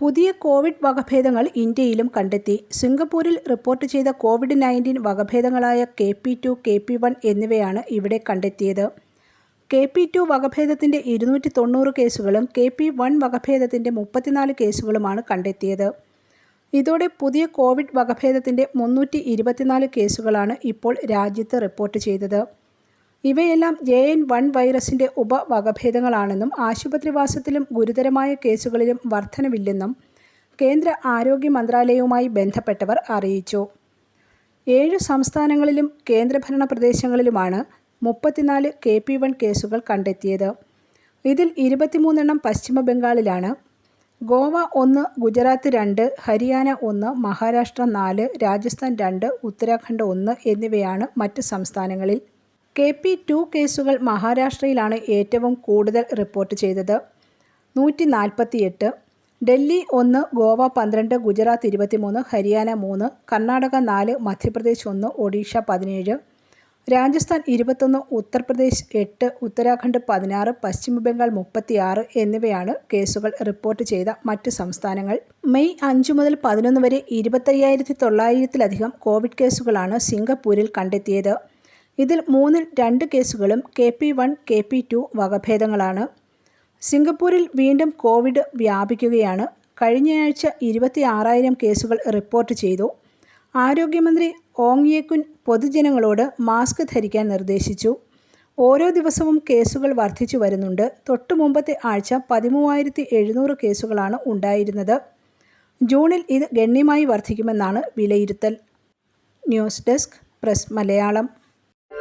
പുതിയ കോവിഡ് വകഭേദങ്ങൾ ഇന്ത്യയിലും കണ്ടെത്തി. സിംഗപ്പൂരിൽ റിപ്പോർട്ട് ചെയ്ത COVID nineteen വകഭേദങ്ങളായ K P two K P one എന്നിവയാണ് ഇവിടെ കണ്ടെത്തിയത്. കെ പി ടു വകഭേദത്തിന്റെ ഇരുന്നൂറ്റി തൊണ്ണൂറ് കേസുകളും കെ പി വൺ വകഭേദത്തിന്റെ മുപ്പത്തിനാല് കേസുകളുമാണ് കണ്ടെത്തിയത്. ഇതോടെ പുതിയ കോവിഡ് വകഭേദത്തിന്റെ മുന്നൂറ്റി ഇരുപത്തിനാല് കേസുകളാണ് ഇപ്പോൾ രാജ്യത്ത് റിപ്പോർട്ട് ചെയ്തത്. ഇവയെല്ലാം ജെ എൻ വൺ വൈറസിന്റെ ഉപവകഭേദങ്ങളാണെന്നും ആശുപത്രിവാസത്തിലും ഗുരുതരമായ കേസുകളിലും വർധനവില്ലെന്നും കേന്ദ്ര ആരോഗ്യ മന്ത്രാലയവുമായി ബന്ധപ്പെട്ടവർ അറിയിച്ചു. ഏഴ് സംസ്ഥാനങ്ങളിലും കേന്ദ്രഭരണ പ്രദേശങ്ങളിലുമാണ് മുപ്പത്തിനാല് കെ പി വൺ കേസുകൾ കണ്ടെത്തിയത്. ഇതിൽ ഇരുപത്തിമൂന്നെണ്ണം പശ്ചിമ ബംഗാളിലാണ്. ഗോവ ഒന്ന് ഗുജറാത്ത് രണ്ട് ഹരിയാന ഒന്ന് മഹാരാഷ്ട്ര നാല് രാജസ്ഥാൻ രണ്ട് ഉത്തരാഖണ്ഡ് ഒന്ന് എന്നിവയാണ് മറ്റ് സംസ്ഥാനങ്ങളിൽ. കെ പി ടു കേസുകൾ മഹാരാഷ്ട്രയിലാണ് ഏറ്റവും കൂടുതൽ റിപ്പോർട്ട് ചെയ്തത്. നൂറ്റി നാൽപ്പത്തിയെട്ട് ഡൽഹി ഒന്ന് ഗോവ പന്ത്രണ്ട് ഗുജറാത്ത് ഇരുപത്തിമൂന്ന് ഹരിയാന മൂന്ന് കർണാടക നാല് മധ്യപ്രദേശ് ഒന്ന് ഒഡീഷ പതിനേഴ് രാജസ്ഥാൻ ഇരുപത്തൊന്ന് ഉത്തർപ്രദേശ് എട്ട് ഉത്തരാഖണ്ഡ് പതിനാറ് പശ്ചിമ ബംഗാൾ മുപ്പത്തിയാറ് എന്നിവയാണ് കേസുകൾ റിപ്പോർട്ട് ചെയ്ത മറ്റ് സംസ്ഥാനങ്ങൾ. മെയ് അഞ്ച് മുതൽ പതിനൊന്ന് വരെ ഇരുപത്തയ്യായിരത്തി തൊള്ളായിരത്തിലധികം കോവിഡ് കേസുകളാണ് സിംഗപ്പൂരിൽ കണ്ടെത്തിയത്. ഇതിൽ മൂന്നിൽ രണ്ട് കേസുകളും K P one K P two വകഭേദങ്ങളാണ്. സിംഗപ്പൂരിൽ വീണ്ടും കോവിഡ് വ്യാപിക്കുകയാണ്. കഴിഞ്ഞയാഴ്ച ഇരുപത്തി ആറായിരം കേസുകൾ റിപ്പോർട്ട് ചെയ്തു. ആരോഗ്യമന്ത്രി ഓങ് യേക്കുൻ പൊതുജനങ്ങളോട് മാസ്ക് ധരിക്കാൻ നിർദ്ദേശിച്ചു. ഓരോ ദിവസവും കേസുകൾ വർദ്ധിച്ചു വരുന്നുണ്ട്. തൊട്ടു മുമ്പത്തെ ആഴ്ച പതിമൂവായിരത്തി എഴുന്നൂറ് കേസുകളാണ് ഉണ്ടായിരുന്നത്. ജൂണിൽ ഇത് ഗണ്യമായി വർദ്ധിക്കുമെന്നാണ് വിലയിരുത്തൽ. News desk press Malayalam.